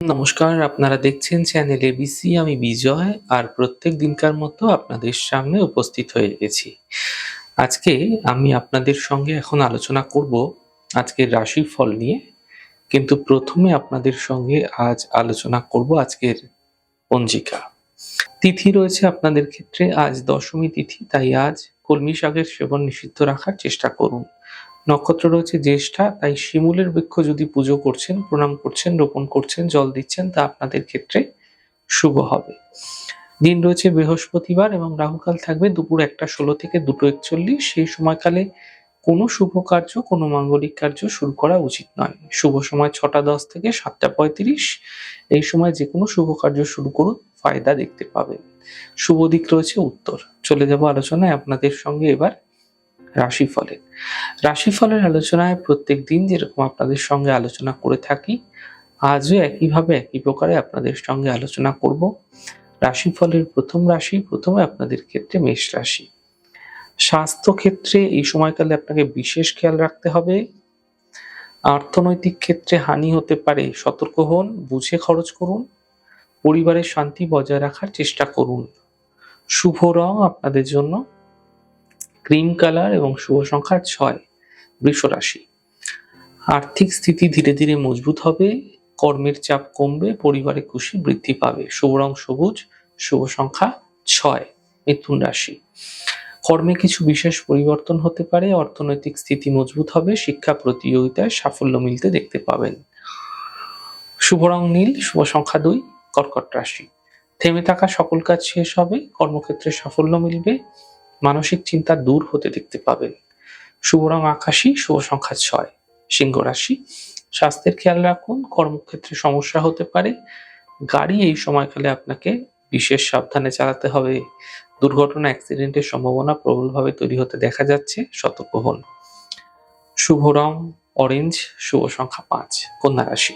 নমস্কার, আপনারা দেখছেন চ্যানেল এবিসি আমি বিজয় আর প্রত্যেক দিনকার মতো আপনাদের সামনে উপস্থিত হয়ে গেছি। আজকে আমি আপনাদের সঙ্গে এখন আলোচনা করব আজকের রাশির ফল নিয়ে, কিন্তু প্রথমে আপনাদের সঙ্গে আজ আলোচনা করব আজকের পঞ্জিকা। তিথি রয়েছে আপনাদের ক্ষেত্রে আজ দশমী তিথি, তাই আজ কলমি শাকের সেবন নিষিদ্ধ রাখার চেষ্টা করুন। নক্ষত্র রয়েছে জ্যেষ্ঠা, তাই শিমুলের বৃক্ষ যদি পুজো করছেন, প্রণাম করছেন, রোপণ করছেন, জল দিচ্ছেন, তা আপনাদের ক্ষেত্রে শুভ হবে। দিন রয়েছে বৃহস্পতিবার এবং রাহুকাল থাকবে দুপুর একটা ষোলো থেকে দুটো একচল্লিশ। সেই সময়কালে কোনো শুভ কার্য, কোনো মাঙ্গলিক কার্য শুরু করা উচিত নয়। শুভ সময় ছটা দশ থেকে সাতটা পঁয়ত্রিশ। এই সময় যে কোনো শুভ কার্য শুরু করুন, ফায়দা দেখতে পাবেন। শুভ দিক রয়েছে উত্তর। চলে যাব আলোচনায় আপনাদের সঙ্গে এবার রাশিফলের। রাশিফলের আলোচনায় প্রত্যেক দিন যেরকম আপনাদের সঙ্গে আলোচনা করে থাকি, আজও একইভাবে একই প্রকারে আপনাদের সঙ্গে আলোচনা করব। রাশিফলের প্রথম রাশি, প্রথমে আপনাদের ক্ষেত্রে মেষ রাশি। স্বাস্থ্য ক্ষেত্রে এই সময়কালে আপনাকে বিশেষ খেয়াল রাখতে হবে। অর্থনৈতিক ক্ষেত্রে হানি হতে পারে, সতর্ক হন, বুঝে খরচ করুন। পরিবারের শান্তি বজায় রাখার চেষ্টা করুন। শুভ রং আপনাদের জন্য। ক্রিম কালার এবং শুভ সংখ্যা ছয়, বৃষ রাশি। আর্থিক স্থিতি ধীরে ধীরে মজবুত হবে, কর্মের চাপ কমবে, পরিবারে খুশি বৃদ্ধি পাবে। শুভ রং সবুজ, শুভ সংখ্যা ছয়, মিথুন রাশি। কর্মে কিছু বিশেষ পরিবর্তন হতে পারে, অর্থনৈতিক স্থিতি মজবুত হবে, শিক্ষা প্রতিযোগিতায় সাফল্য মিলতে দেখতে পাবেন। শুভ রং নীল, শুভ সংখ্যা দুই, কর্কট রাশি। থেমে থাকা সকল কাজ শেষ হবে, কর্মক্ষেত্রে সাফল্য মিলবে মানসিক চিন্তা দূর হতে দেখতে পাবেন। শুভ রং আকাশী, শুভ সংখ্যা ছয়। সিংহ রাশি, স্বাস্থ্যের খেয়াল রাখুন, কর্মক্ষেত্রে সমস্যা হতে পারে। গাড়ি এই সময়কালে আপনাকে বিশেষ সাবধানে চালাতে হবে। দুর্ঘটনা, অ্যাক্সিডেন্টের সম্ভাবনা প্রবলভাবে তৈরি হতে দেখা যাচ্ছে, সতর্ক হন। শুভ রং, অরেঞ্জ, শুভ সংখ্যা পাঁচ, কন্যা রাশি।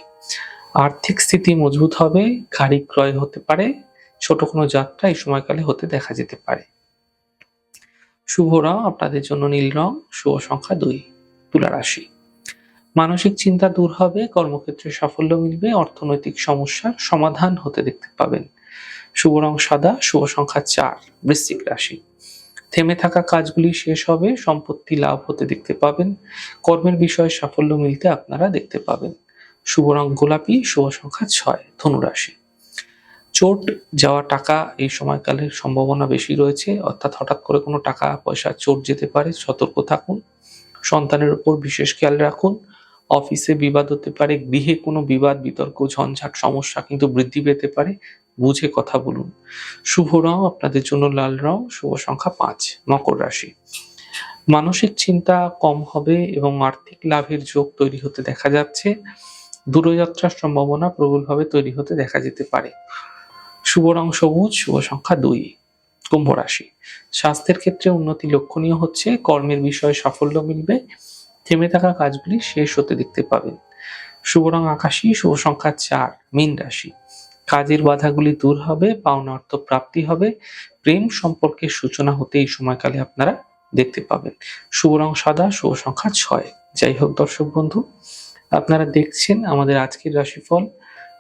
আর্থিক স্থিতি মজবুত হবে, গাড়ি ক্রয় হতে পারে। ছোট কোনো যাত্রা এই সময়কালে হতে দেখা যেতে পারে। শুভ রং, আপনাদের জন্য নীল রং, শুভ সংখ্যা দুই, তুলা রাশি। মানসিক চিন্তা দূর হবে, কর্মক্ষেত্রে সাফল্য মিলবে, অর্থনৈতিক সমস্যার সমাধান হতে দেখতে পাবেন। শুভ রং সাদা, শুভ সংখ্যা চার, বৃশ্চিক রাশি। থেমে থাকা কাজগুলি শেষ হবে, সম্পত্তি লাভ হতে দেখতে পাবেন, কর্মের বিষয়ে সাফল্য মিলতে আপনারা দেখতে পাবেন। শুভ রং গোলাপি, শুভ সংখ্যা ছয়, ধনুরাশি। চোট যাওয়া টাকা এই সময়কালের সম্ভাবনা বেশি রয়েছে। অর্থাৎ হঠাৎ করে কোনো টাকা, পয়সা, চোট যেতে পারে, সতর্ক থাকুন। সন্তানের উপর বিশেষ খেয়াল রাখুন। অফিসে বিবাদ হতে পারে, গৃহে কোনো বিবাদ, বিতর্ক, ঝঞ্ঝাট, সমস্যা কিন্তু বৃদ্ধি পেতে পারে। বুঝে কথা বলুন। শুভ রং আপনাদের জন্য লাল রং, শুভ সংখ্যা পাঁচ, মকর রাশি। মানসিক চিন্তা কম হবে এবং আর্থিক লাভের যোগ তৈরি হতে দেখা যাচ্ছে। দূরযাত্রার সম্ভাবনা প্রবলভাবে তৈরি হতে দেখা যেতে পারে। শুভ রং সবুজ, শুভ সংখ্যা দুই, কুম্ভ রাশি। স্বাস্থ্যের ক্ষেত্রে উন্নতি লক্ষণীয় হচ্ছে, কর্মের বিষয়ে সাফল্য মিলবে, থেমে থাকা কাজগুলি শেষ হতে দেখতে পাবেন। শুভ রং আকাশী, শুভ সংখ্যা চার, মীন রাশি। কাজের বাধাগুলি দূর হবে, পাওনা অর্থ প্রাপ্তি হবে, প্রেম সম্পর্কের সূচনা হতে এই সময়কালে আপনারা দেখতে পাবেন। শুভ রং সাদা, শুভ সংখ্যা ছয়। যাই হোক দর্শক বন্ধু, আপনারা দেখছেন আমাদের আজকের রাশিফল।